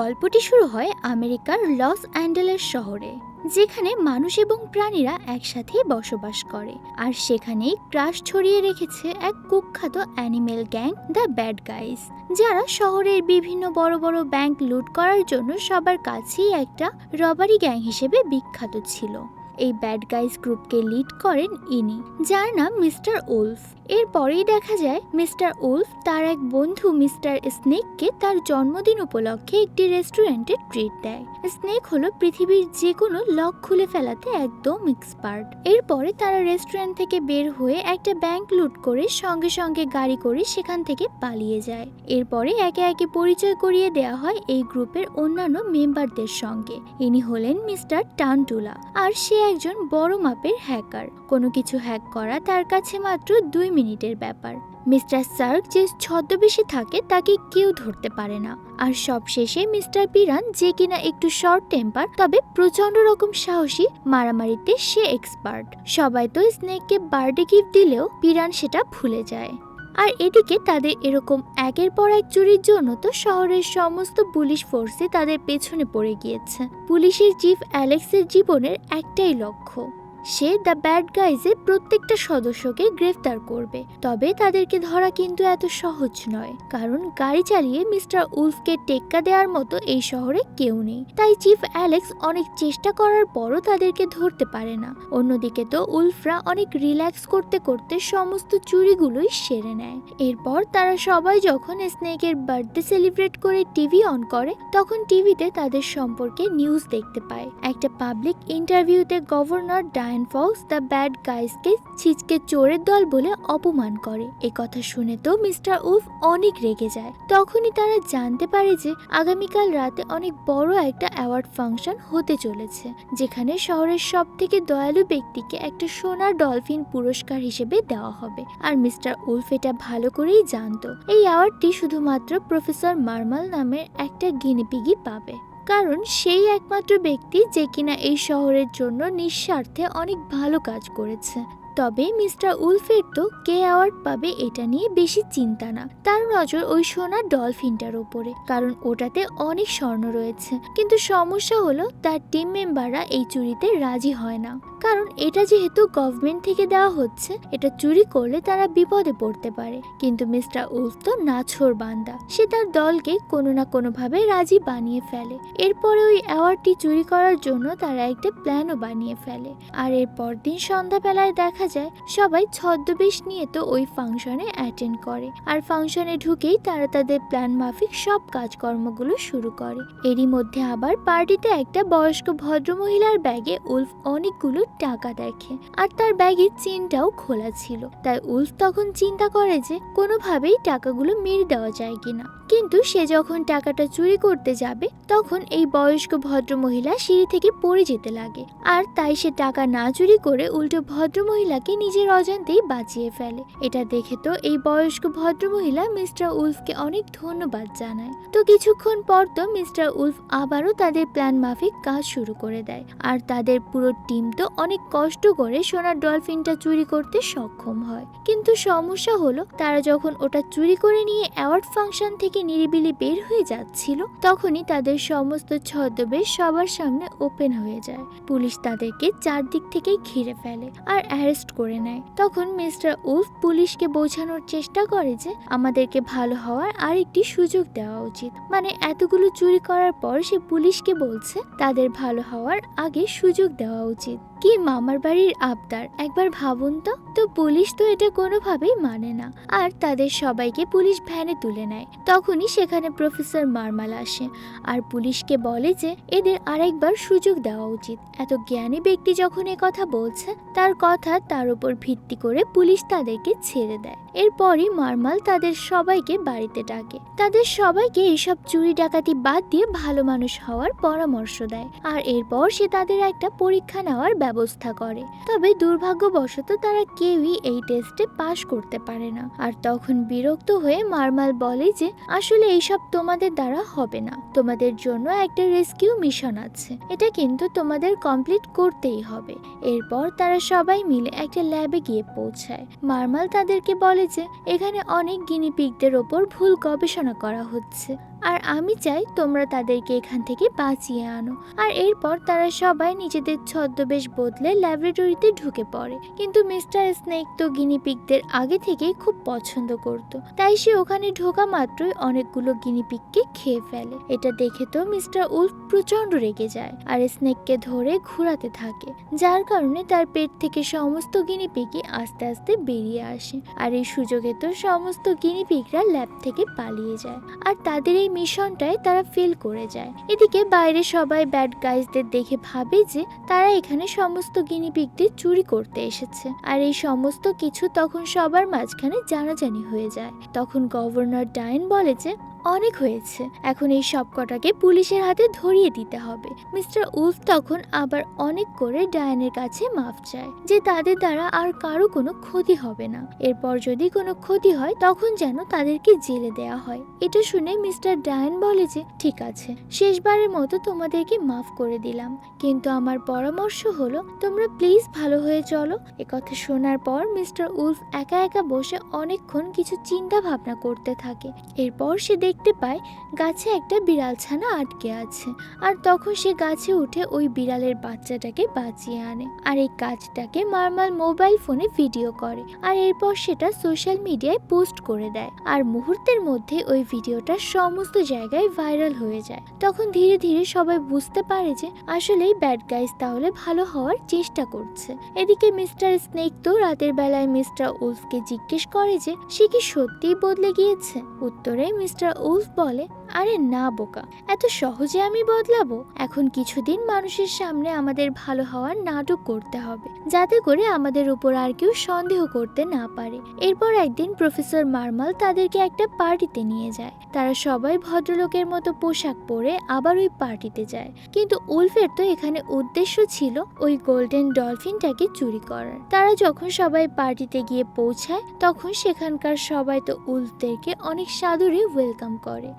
গল্পটি শুরু হয় আমেরিকার লস অ্যাঞ্জেলেস শহরে, যেখানে মানুষ এবং প্রাণীরা একসাথে বসবাস করে। আর সেখানেই ক্রাশ ছড়িয়ে রেখেছে এক কুখ্যাত animal gang, the bad guys, যারা শহরের বিভিন্ন বড় বড় ব্যাংক লুট করার জন্য সবার কাছেই একটা রবারি গ্যাং হিসেবে বিখ্যাত ছিল। এই ব্যাড গাইজ গ্রুপকে লিড করেন ইনি, যার নাম মিস্টার উলফ। এরপরেই দেখা যায় মিস্টার উলফ তার এক বন্ধু মিস্টার স্নেককে তার জন্মদিন উপলক্ষে একটি রেস্টুরেন্টে ট্রিট দেয়। স্নেক হলো পৃথিবীর যে কোনো লক খুলে ফেলাতে একদম এক্সপার্ট এরপরে তারা রেস্টুরেন্ট থেকে বের হয়ে একটা ব্যাংক লুট করে সঙ্গে সঙ্গে গাড়ি করে সেখান থেকে পালিয়ে যায়। এরপরে একে একে পরিচয় করিয়ে দেওয়া হয় এই গ্রুপের অন্যান্য মেম্বারদের সঙ্গে। ইনি হলেন মিস্টার টানটুলা। আর সে একজন বড় মাপের হ্যাকার। কোনো কিছু হ্যাক করা তার কাছে মাত্র দুই মিনিটের ব্যাপার। মিস্টার সার্ক যে ছদ্মবেশে থাকে তাকে কেউ ধরতে পারে না। আর সবশেষে মিস্টার পিরান যে কিনা একটু শর্ট টেম্পার, তবে প্রচণ্ড রকম সাহসী মারামারিতে সে এক্সপার্ট। সবাই তো স্নেককে বার্থডে গিফট দিলেও পিরান সেটা ভুলে যায়। আর এদিকে তাদের এরকম একের পর এক চুরির জন্য তো শহরের সমস্ত পুলিশ ফোর্সে তাদের পেছনে পড়ে গিয়েছে। পুলিশের চিফ অ্যালেক্সের জীবনের একটাই লক্ষ্য। সে দ্য ব্যাড গাইজে প্রত্যেকটা সদস্যকে গ্রেফতার করবে। তবে তাদেরকে ধরা কিন্তু এত সহজ নয়, কারণ গাড়ি চালিয়ে মিস্টার উলফকে টেক্কা দেওয়ার মতো এই শহরে কেউ নেই। তাই চিফ অ্যালেক্স অনেক চেষ্টা করার পরও তাদেরকে ধরতে পারে না। অন্যদিকে তো উলফরা অনেক রিল্যাক্স করতে করতে সমস্ত চুরিগুলোই সেরে নেয়। এরপর তারা সবাই যখন স্নেকের বার্থডে সেলিব্রেট করে টিভি অন করে, তখন টিভিতে তাদের সম্পর্কে নিউজ দেখতে পায়। একটা পাবলিক ইন্টারভিউতে governor Diane Foxx the bad গাইজকে ছিচকে চোরের দল বলে অপমান করে। এ কথা শুনে তো মিস্টার উলফ অনেক রেগে যায়। তখনই তারা জানতে পারে যে আগামীকাল রাতে অনেক বড় একটা অ্যাওয়ার্ড ফাংশন হতে চলেছে, যেখানে শহরের সব থেকে দয়ালু ব্যক্তিকে একটা সোনার ডলফিন পুরস্কার হিসেবে দেওয়া হবে। আর মিস্টার উলফ এটা ভালো করেই জানতো। এই অ্যাওয়ার্ডটি শুধুমাত্র প্রফেসর মার্মাল নামের একটা গিনিপিগি পাবে। কারণ সেই একমাত্র ব্যক্তি যে কিনা এই শহরের জন্য নিঃস্বার্থে অনেক ভালো কাজ করেছে। তবে মিস্টার উলফের তো কে অ্যাওয়ার্ড পাবে এটা নিয়ে বেশি চিন্তা না। তার নজর ওই সোনার ডলফিনটার ওপরে, কারণ ওটাতে অনেক স্বর্ণ রয়েছে। কিন্তু সমস্যা হলো তার টিম মেম্বাররা এই চুরিতে রাজি হয় না। কারণ এটা যেহেতু গভর্নমেন্ট থেকে দেওয়া হচ্ছে, এটা চুরি করলে তারা বিপদে পড়তে পারে। কিন্তু মিস্টার উলফ তো নাছর বান্দা। সে তার দলকে কোনো না কোনোভাবে রাজি বানিয়ে ফেলে। এরপরে ওই অ্যাওয়ার্ডটি চুরি করার জন্য তারা একটা প্ল্যানও বানিয়ে ফেলে। আর এর পরদিন সন্ধ্যাবেলায় দেখা যায়, সবাই ছদ্মবেশ নিয়ে তো ওই ফাংশনে অ্যাটেন্ড করে। আর ফাংশনে ঢুকেই তারা তাদের প্ল্যান মাফিক সব কাজকর্মগুলো শুরু করে। এরই মধ্যে আবার পার্টিতে একটা বয়স্ক ভদ্রমহিলার ব্যাগে উলফ অনেকগুলো টাকা দেখে, আর তার ব্যাগের চেনটাও খোলা ছিল। তাই উলফ তখন চিন্তা করে যে কোনোভাবেই টাকাগুলো মেরে দেওয়া যায় কিনা। কিন্তু সে যখন টাকাটা চুরি করতে যাবে, তখন এই বয়স্ক ভদ্রমহিলা সিঁড়ি থেকে পড়ে যেতে লাগে। আর তাই সে টাকা না চুরি করে উল্টো ভদ্রমহিলাকে নিজের অজান্তেই বাঁচিয়ে ফেলে। এটা দেখে তো এই বয়স্ক ভদ্রমহিলা মিস্টার উলফকে অনেক ধন্যবাদ জানায়। তো কিছুক্ষণ পর তো মিস্টার উলফ আবারও তাদের প্ল্যান মাফিক কাজ শুরু করে দেয়। আর তাদের পুরো টিম তো অনেক কষ্ট করে সোনার ডলফিনটা চুরি করতে সক্ষম হয়। কিন্তু সমস্যা হলো, তারা যখন ওটা চুরি করে নিয়ে অ্যাওয়ার্ড ফাংশন থেকে নিরিবিলি বের হয়ে যাচ্ছিল, তখনই তাদের সমস্ত ছদ্মবেশ সবার সামনে ওপেন হয়ে যায়। পুলিশ তাদেরকে চারদিক থেকে ঘিরে ফেলে আর অ্যারেস্ট করে নেয়। তখন মিস্টার উফ পুলিশকে বোঝানোর চেষ্টা করে যে, আমাদেরকে ভালো হওয়ার আর একটি সুযোগ দেওয়া উচিত। মানে এতগুলো চুরি করার পর সে পুলিশকে বলছে, তাদের ভালো হওয়ার আগে সুযোগ দেওয়া উচিত। কি মামার বাড়ির আবদার? একবার ভাবুন তো। তো পুলিশ তো এটা কোনোভাবেই মানে না। আর তাদের সবাইকে পুলিশ ভ্যানে তুলে নেয়। তখনই সেখানে প্রফেসর মারমাল আসে। আর পুলিশকে বলে যে, এদের আরেকবার সুযোগ দেওয়া উচিত। এত জ্ঞানী ব্যক্তি যখন এ কথা বলছে, তার কথা তার উপর ভিত্তি করে পুলিশ তাদেরকে ছেড়ে দেয়। এরপরই মারমাল তাদের সবাইকে বাড়িতে ডাকে। তাদের সবাইকে এইসব চুরি ডাকাতি বাদ দিয়ে ভালো মানুষ হওয়ার পরামর্শ দেয়। আর এরপর সে তাদের একটা পরীক্ষা নেওয়ার ব্যবস্থা করে। তবে দুর্ভাগ্যবশত তারা কেউই এই টেস্টে পাশ করতে পারে না। আর তখন বিরক্ত হয়ে মারমাল বলে যে, আসলে এইসব তোমাদের দ্বারা হবে না। তোমাদের জন্য একটা রেস্কিউ মিশন আছে। এটা কিন্তু তোমাদের কমপ্লিট করতেই হবে। এরপর তারা সবাই মিলে একটা ল্যাবে গিয়ে পৌঁছায়। মারমাল তাদেরকে বলে যে, এখানে অনেক গিনিপিগদের ওপর ভুল গবেষণা করা হচ্ছে। আর আমি চাই তোমরা তাদেরকে এখান থেকে বাঁচিয়ে আনো। আর এরপর তারা সবাই নিজেদের ছদ্মবেশ বদলে ল্যাবরেটরিতে ঢুকে পড়ে। কিন্তু মিস্টার স্নেক তো গিনিপিকদের আগে থেকেই খুব পছন্দ করত। তাই সে ওখানে ঢোকা মাত্রই অনেকগুলো গিনিপিককে খেয়ে ফেলে। এটা দেখে তো মিস্টার উল্ফ প্রচণ্ড রেগে যায় আর স্নেককে ধরে ঘোরাতে থাকে। যার কারণে তার পেট থেকে সমস্ত গিনিপিকই আস্তে আস্তে বেরিয়ে আসে। আর এই সুযোগে তো সমস্ত গিনিপিকরা ল্যাব থেকে পালিয়ে যায়। আর তাদের এই মিশনটায় তারা ফিল করে যায়। এদিকে বাইরে সবাই ব্যাড গাইজদের দেখে ভাবে যে তারা এখানে সমস্ত গিনিপিকদের চুরি করতে এসেছে। আর এই সমস্ত কিছু তখন সবার মাঝখানে জানাজানি হয়ে যায়। তখন গভর্নর ডাইন বলে যে অনেক হয়েছে। এখন এই সব কটাকে পুলিশের হাতে ধরিয়ে দিতে হবে। মিস্টার উলফ তখন আবার অনেক করে ডায়ানের কাছে মাফ চায় যে তাদের দ্বারা আর কারও কোনো ক্ষতি হবে না। এরপর যদি কোনো ক্ষতি হয়, তখন যেন তাদেরকে জেলে দেয়া হয়। এটা শুনে মিস্টার ডায়ান বলে যে, ঠিক আছে, শেষবারের মতো তোমাদেরকে মাফ করে দিলাম। কিন্তু আমার পরামর্শ হলো, তোমরা প্লিজ ভালো হয়ে চলো। একথা শোনার পর মিস্টার উলফ একা একা বসে অনেকক্ষণ কিছু চিন্তা ভাবনা করতে থাকে। এরপর সে দেখতে পায় গাছে একটা বিড়াল ছানা আটকে আছে। আর তখন সে গাছে উঠে ওই বিড়ালের বাচ্চাটাকে বাঁচিয়ে আনে আর এই কাজটাকে মারমাল মোবাইল ফোনে ভিডিও করে আর এরপর সেটা সোশ্যাল মিডিয়ায় পোস্ট করে দেয়। আর মুহূর্তের মধ্যে ওই ভিডিওটা সমস্ত জায়গায় ভাইরাল হয়ে যায়। তখন ধীরে ধীরে সবাই বুঝতে পারে যে আসলেই ব্যাড গাইজ তাহলে ভালো হওয়ার চেষ্টা করছে। এদিকে মিস্টার স্নেক তো রাতের বেলায় মিস্টার উলফকে জিজ্ঞেস করে যে, সে কি সত্যিই বদলে গিয়েছে? উত্তরে মিস্টার উলফ বলে আরে না, বোকা। এত সহজে আমি বদলাবো? এখন কিছুদিন মানুষের সামনে আমাদের ভালো হওয়ার নাটক করতে হবে, যাতে করে আমাদের উপর আর কেউ সন্দেহ করতে না পারে। এরপর একদিন প্রফেসর মার্মাল তাদেরকে একটা পার্টিতে নিয়ে যায়। তারা সবাই ভদ্রলোকের মতো পোশাক পরে আবার ওই পার্টিতে যায়। কিন্তু উলফের তো এখানে উদ্দেশ্য ছিল ওই গোল্ডেন ডলফিনটাকে চুরি করার। তারা যখন সবাই পার্টিতে গিয়ে পৌঁছায়, তখন সেখানকার সবাই তো উলফদেরকে অনেক সাদরে ওয়েলকাম করে।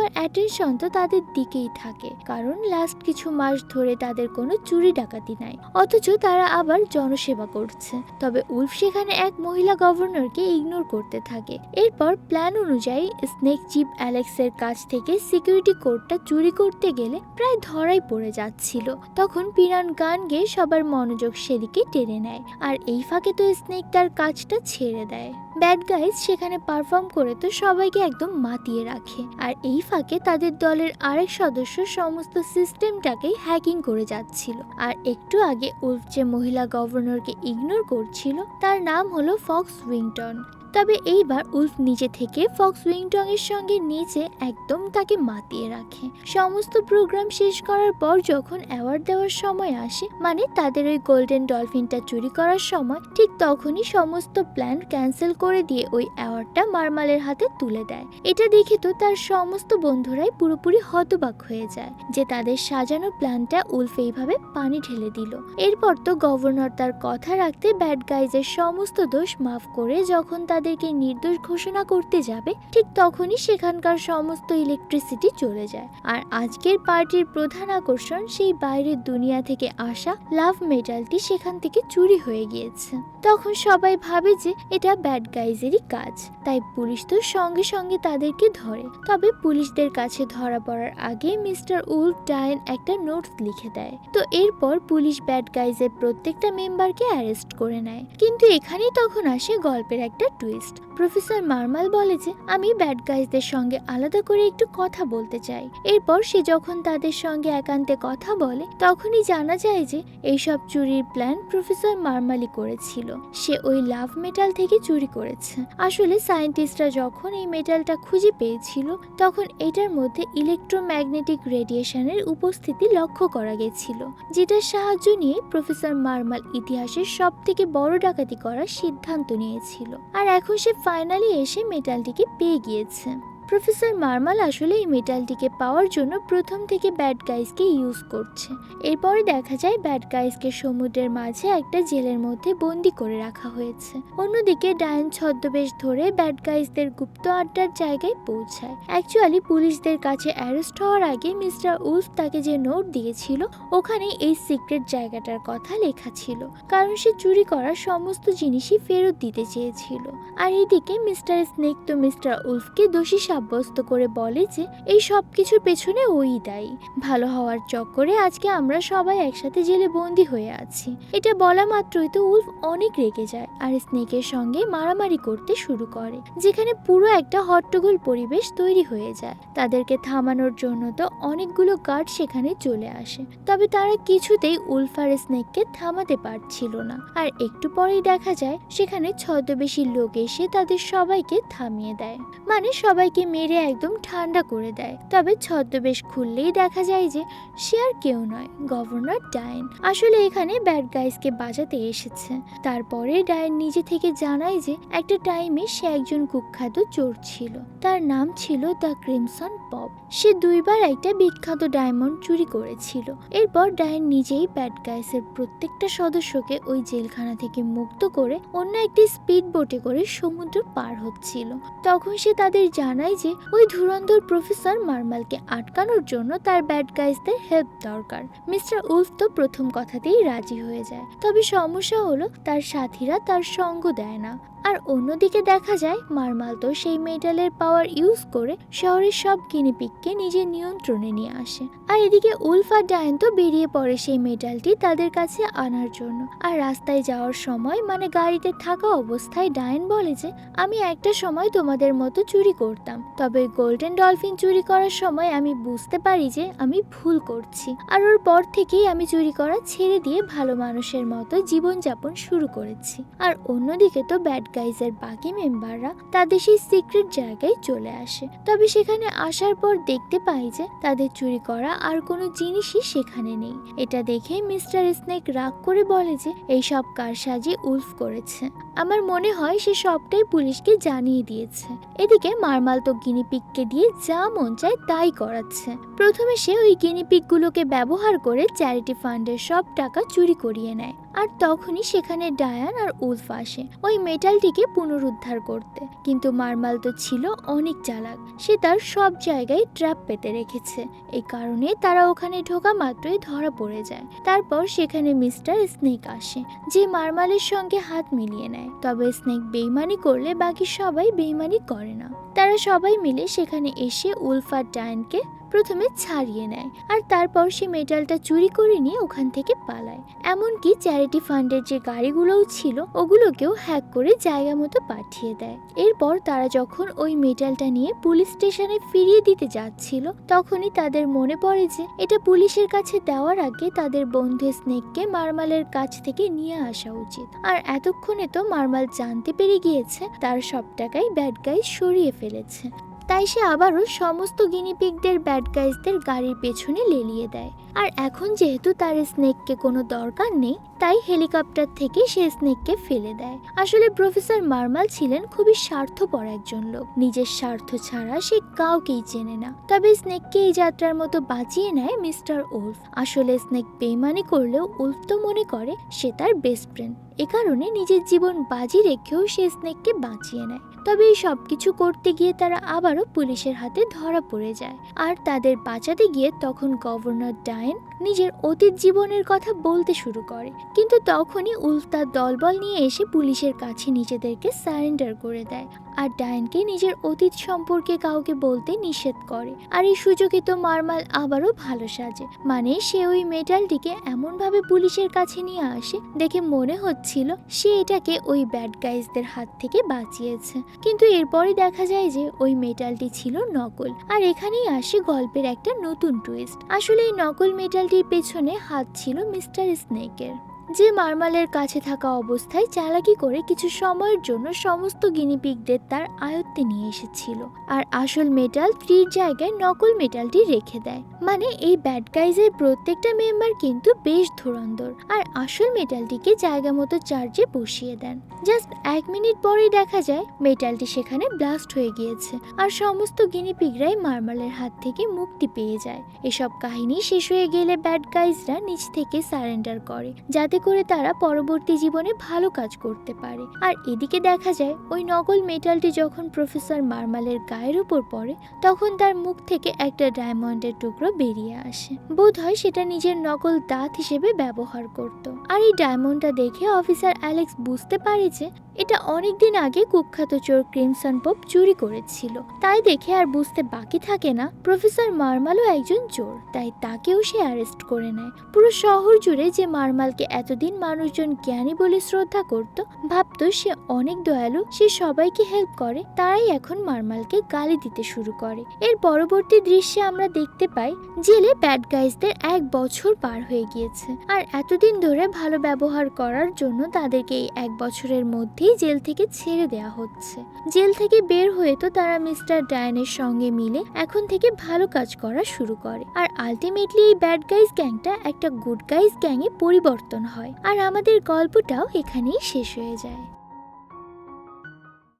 সবার অ্যাটেনশন তো তাদের দিকেই থাকে। কারণ লাস্ট কিছু মাস ধরে তাদের কোনো চুরি ডাকাতি নাই। অথচ তারা আবার জনসেবা করছে। তবে উলফ সেখানে এক মহিলা গভর্নরকে ইগনোর করতে থাকে। এরপর প্ল্যান অনুযায়ী স্নেক চিপ অ্যালেক্সের কাছ থেকে সিকিউরিটি কোডটা চুরি করতে গেলে প্রায় ধরাই পড়ে যাচ্ছিল। তখন পিরান গান গেয়ে সবার মনোযোগ সেদিকে টেনে নেয়। আর এই ফাঁকে তো স্নেক তার কাজটা ছেড়ে দেয়। ব্যাড গাইজ সেখানে পারফর্ম করে তো সবাইকে একদম মাতিয়ে রাখে। আর এই ফাঁকে তাদের দলের আরেক সদস্য সমস্ত সিস্টেমটাকেই হ্যাকিং করে যাচ্ছিল। আর একটু আগে উল্ফ যে মহিলা গভর্নরকে ইগনোর করছিল, তার নাম হলো ফক্স উইংটন তবে এইবার উল্ফ নিজে থেকে ফক্স উইংটং এর সঙ্গে নিচে একদম তাকে মাতিয়ে রাখে। সমস্ত প্রোগ্রাম শেষ করার পর যখন অ্যাওয়ার্ড দেওয়ার সময় আসে মানে তাদের ওই গোল্ডেন ডলফিনটা চুরি করার সময়, ঠিক তখনই সমস্ত প্ল্যান ক্যান্সেল করে দিয়ে ওই অ্যাওয়ার্ডটা মারমালের হাতে তুলে দেয়। এটা দেখে তো তার সমস্ত বন্ধুরাই পুরোপুরি হতবাক হয়ে যায় যে তাদের সাজানো প্ল্যানটা উলফ এইভাবে পানি ঢেলে দিল। এরপর তো গভর্নর তার কথা রাখতে ব্যাড গাইজের সমস্ত দোষ মাফ করে যখন তাদেরকে নির্দোষ ঘোষণা করতে যাবে, ঠিক তখনই সেখানকার সমস্ত ইলেকট্রিসিটি চলে যায়। আর আজকের পার্টির প্রধান আকর্ষণ সেই বাইরের দুনিয়া থেকে আসা লাভ মেটালটি সেখান থেকে চুরি হয়ে গিয়েছে। তখন সবাই ভাবে যে এটা ব্যাড গাইজেরই কাজ, তাই পুলিশ তো সঙ্গে সঙ্গে তাদেরকে ধরে। তবে পুলিশদের কাছে ধরা পড়ার আগে মিস্টার উল ডায়ন একটা নোটস লিখে দেয়। তো এরপর পুলিশ ব্যাড গাইজের প্রত্যেকটা মেম্বারকে অ্যারেস্ট করে নেয়। কিন্তু এখানেই তখন আসে গল্পের একটা টুইস্ট twist প্রফেসর মার্মাল বলে যে, আমি ব্যাড গাইজদের সঙ্গে আলাদা করে একটু কথা বলতে চাই। এরপর সে যখন তাদের সঙ্গে একান্তে কথা বলে, তখনই জানা যায় যে, এইসব চুরির প্ল্যান প্রফেসর মার্মালি করেছিল। সে ওই লাভ মেটাল থেকে চুরি করেছে। আসলে সায়েন্টিস্টরা যখন এই মেটালটা খুঁজে পেয়েছিল, তখন এটার মধ্যে ইলেকট্রোম্যাগনেটিক রেডিয়েশনের উপস্থিতি লক্ষ্য করা গেছিল, যেটার সাহায্য নিয়ে প্রফেসর মার্মাল ইতিহাসের সব থেকে বড় ডাকাতি করার সিদ্ধান্ত নিয়েছিল। আর এখন সে ফাইনালি এসে মেটালটিকে পেয়ে গিয়েছে। প্রফেসর মার্মাল আসলে এই মেটালটিকে পাওয়ার জন্য প্রথম থেকে ব্যাড গাইজকে ইউজ করছে। এরপরে দেখা যায় ব্যাড গাইজকে সমুদ্রের মাঝে একটা জেলের মধ্যে বন্দি করে রাখা হয়েছে। অন্যদিকে ডায়ন ছদ্মবেশ ধরে ব্যাড গাইজদের গুপ্ত আড্ডার জায়গায় পৌঁছায়। অ্যাকচুয়ালি পুলিশদের কাছে অ্যারেস্ট হওয়ার আগে মিস্টার উলফ তাকে যে নোট দিয়েছিল, ওখানে এই সিক্রেট জায়গাটার কথা লেখা ছিল। কারণ সে চুরি করা সমস্ত জিনিসই ফেরত দিতে চেয়েছিল। আর এদিকে মিস্টার স্নেক তো মিস্টার উলফকে দোষী সাব্যস্ত করে বলে যে এই সব কিছুর পেছনে ওই দায়ী। ভালো হওয়ার চক্করে আজকে আমরা সবাই একসাথে জেলে বন্দি হয়ে আছি। এটা বলা মাত্রই তো উলফ অনেক রেগে যায় আর স্নেকের সঙ্গে মারামারি করতে শুরু করে, যেখানে পুরো একটা হট্টগোল পরিবেশ তৈরি হয়ে যায়। তাদেরকে থামানোর জন্য তো অনেকগুলো গার্ড সেখানে চলে আসে। তবে তারা কিছুতেই উলফ আর স্নেককে থামাতে পারছিল না। আর একটু পরেই দেখা যায়, সেখানে ছদ্মবেশী লোক এসে তাদের সবাইকে থামিয়ে দেয়। মানে সবাইকে মেরে একদম ঠান্ডা করে দেয়। তবে ছদ্মবেশ খুললেই দেখা যায় যে সে আর কেউ নয়, গভর্নর ডায়ন আসলে এখানে ব্যাড গাইজকে বাঁচাতে এসেছে। তারপরে ডায়ন নিজে থেকে জানায় যে একটা টাইমে সে একজন কুখ্যাত চোর ছিল। তার নাম ছিল দ্য ক্রিমসন পপ। সে দুইবার একটা বিখ্যাত ডায়মন্ড চুরি করেছিল। এরপর ডায়ন নিজেই ব্যাড গাইসের প্রত্যেকটা সদস্যকে ওই জেলখানা থেকে মুক্ত করে অন্য একটি স্পিড বোটে করে সমুদ্র পার হচ্ছিল। তখন সে তাদের জানায় যে ওই ধুরন্ধর প্রফেসর মার্মালকে আটকানোর জন্য তার ব্যাড গাইজদের হেল্প দরকার। মিস্টার উলফ তো প্রথম কথাতেই রাজি হয়ে যায়। তবে সমস্যা হলো তার সাথীরা তার সঙ্গ দেয় না। আর অন্যদিকে দেখা যায়, মারমাল তো সেই মেটালের পাওয়ার ইউজ করে শহরের সব গিনিপিককে নিজের নিয়ন্ত্রণে নিয়ে আসে। আর এদিকে উলফ আর ডায়ন তো বেরিয়ে পড়ে সেই মেটালটি তাদের কাছে আনার জন্য। আর রাস্তায় যাওয়ার সময় মানে গাড়িতে থাকা অবস্থায় ডায়ন বলে যে, আমি একটা সময় তোমাদের মতো চুরি করতাম। তবে গোল্ডেন ডলফিন চুরি করার সময় আমি বুঝতে পারি যে, আমি ভুল করছি। আর ওর পর থেকেই আমি চুরি করা ছেড়ে দিয়ে ভালো মানুষের মতো জীবনযাপন শুরু করেছি। আর অন্যদিকে তো ব্যাড গাইজের বাকি মেম্বাররা তাদের সেই সিক্রেট জায়গায় চলে আসে। তবে সেখানে আসার পর দেখতে পাই যে তাদের চুরি করা আর কোনো জিনিসই সেখানে নেই। এটা দেখে মিস্টার স্নেক রাগ করে বলে যে, এই সব কারসাজি উলফ করেছে। আমার মনে হয় সে সবটাই পুলিশকে জানিয়ে দিয়েছে। এদিকে মারমাল তো গিনিপিককে দিয়ে যা মন চায় তাই করাচ্ছে। প্রথমে সে ওই গিনিপিকগুলোকে ব্যবহার করে চ্যারিটি ফান্ডের সব টাকা চুরি করিয়ে নেয়। আর তখনই সেখানে ডায়ান আর উলফ আসে ওই মেটালটিকে পুনরুদ্ধার করতে। কিন্তু মারমাল তো ছিল অনেক চালাক। সে তার সব জায়গায় ট্র্যাপ পেতে রেখেছে। এই কারণে তারা ওখানে ঢোকা মাত্রই ধরা পড়ে যায়। তারপর সেখানে মিস্টার স্নেক আসে, যে মারমালের সঙ্গে হাত মিলিয়ে নেয়। তবে স্নেক বেইমানি করলে বাকি সবাই বেইমানি করে না। তারা সবাই মিলে সেখানে এসে উলফ আর ডায়ানকে প্রথমে ছাড়িয়ে নেয় আর তারপর সে মেটালটা চুরি করে নিয়ে ওখান থেকে পালায়। এমনকি চ্যারিটি ফান্ডের যে গাড়িগুলোও ছিল, ওগুলোকেও হ্যাক করে জায়গা মতো পাঠিয়ে দেয়। এরপর তারা যখন ওই মেটালটা নিয়ে পুলিশ স্টেশনে ফিরিয়ে দিতে যাচ্ছিল, তখনই তাদের মনে পড়ে যে, এটা পুলিশের কাছে দেওয়ার আগে তাদের বন্ধু স্নেককে মারমালের কাছ থেকে নিয়ে আসা উচিত। আর এতক্ষণে তো মারমাল জানতে পেরে গিয়েছে, তার সব টাকাই ব্যাড গাই সরিয়ে ফেলেছে। তাই সে আবারও সমস্ত গিনিপিকদের ব্যাড গাইজদের গাড়ির পেছনে লেলিয়ে দেয়। আর এখন যেহেতু তার স্নেককে কোনো দরকার নেই তাই হেলিকপ্টার থেকে সে স্নেককে ফেলে দেয়। আসলে প্রফেসর মার্মাল ছিলেন খুবই স্বার্থপর একজন লোক। নিজের স্বার্থ ছাড়া সে কাউকেই চেনে না। তবে স্নেককে এই যাত্রার মতো বাঁচিয়ে নেয় মিস্টার উলফ। আসলে স্নেক বেইমানি করলেও উলফ তো মনে করে সে তার বেস্ট ফ্রেন্ড। এ কারণে নিজের জীবন বাজি রেখেও সে স্নেককে বাঁচিয়ে নেয়। তবে এই সব কিছু করতে গিয়ে তারা আবারও পুলিশের হাতে ধরা পড়ে যায়। আর তাদের বাঁচাতে গিয়ে তখন গভর্নর ডায়েন নিজের অতীত জীবনের কথা বলতে শুরু করে। কিন্তু তখনই উলতার দলবল নিয়ে এসে পুলিশের কাছে নিজেদেরকে সারেন্ডার করে দেয়। আর ডায়নকে নিজের অতীত সম্পর্কে কাউকে বলতে নিষেধ করে। আর এই সুযোগে তো মারমাল আবারও ভালো সাজে। মানে সে ওই মেটালটিকে এমনভাবে পুলিশের কাছে নিয়ে আসে, দেখে মনে হচ্ছিল সে এটাকে ওই ব্যাড গাইজদের হাত থেকে বাঁচিয়েছে। কিন্তু এরপরে দেখা যায় যে ওই মেটালটি ছিল নকল। আর এখানেই আসে গল্পের একটা নতুন টুইস্ট আসলে এই নকল মেটালটির পেছনে হাত ছিল মিস্টার স্নেকের। যে মারমালের কাছে থাকা অবস্থায় চালাকি করে কিছু সময়ের জন্য সমস্ত গিনিপিকদের তার আয়ত্তে নিয়ে এসেছিল। আর আসল মেটাল ফ্রির জায়গায় নকল মেটালটি রেখে দেয়। মানে এই ব্যাড গাইজের প্রত্যেকটা মেম্বার কিন্তু বেশ ধুরন্ধর। আর আসল মেটালটিকে জায়গা মতো চার্জে বসিয়ে দেন। জাস্ট এক মিনিট পরেই দেখা যায়, মেটালটি সেখানে ব্লাস্ট হয়ে গিয়েছে। আর সমস্ত গিনিপিগরাই মারমালের হাত থেকে মুক্তি পেয়ে যায়। এসব কাহিনী শেষ হয়ে গেলে ব্যাড গাইজরা নিজ থেকে সারেন্ডার করে। যাতে করে তারা পরবর্তী জীবনে ভালো কাজ করতে পারে। আর এদিকে দেখা যায়, ওই নকল মেটালটি যখন প্রফেসর মার্মালের গায়ের উপর পড়ে, তখন তার মুখ থেকে একটা ডায়মন্ডের টুকরো বেরিয়ে আসে। বোধ হয় সেটা নিজের নকল দাঁত হিসেবে ব্যবহার করত। আর এই ডায়মন্ডটা দেখে অফিসার অ্যালেক্স বুঝতে পারে যে এটা অনেক দিন আগে কুখ্যাত চোর ক্রিমসন পপ চুরি করেছিল। তাই দেখে আর বুঝতে বাকি থাকে না, প্রফেসর মার্মালও একজন চোর, তাই তাকেও সে অ্যারেস্ট করে নেয়। পুরো শহর জুড়ে যে মার্মালকে এতদিন মানুষজন জ্ঞানী বলে শ্রদ্ধা করত, ভাবতো সে অনেক দয়ালু, সে সবাইকে হেল্প করে, তারাই এখন মার্মালকে গালি দিতে শুরু করে। এর পরবর্তী দৃশ্যে আমরা দেখতে পাই, জেলে ব্যাড গাইজদের এক বছর পার হয়ে গিয়েছে। আর এতদিন ধরে ভালো ব্যবহার করার জন্য তাদেরকে এই এক বছরের মধ্যেই জেল থেকে ছেড়ে দেওয়া হচ্ছে। জেল থেকে বের হয়ে তো তারা মিস্টার ডায়নের সঙ্গে মিলে এখন থেকে ভালো কাজ করা শুরু করে। আর আলটিমেটলি এই ব্যাড গাইজ গ্যাংটা একটা গুড গাইজ গ্যাংয়ে পরিবর্তন হয়। আর আমাদের গল্পটাও এখানেই শেষ হয়ে যায়।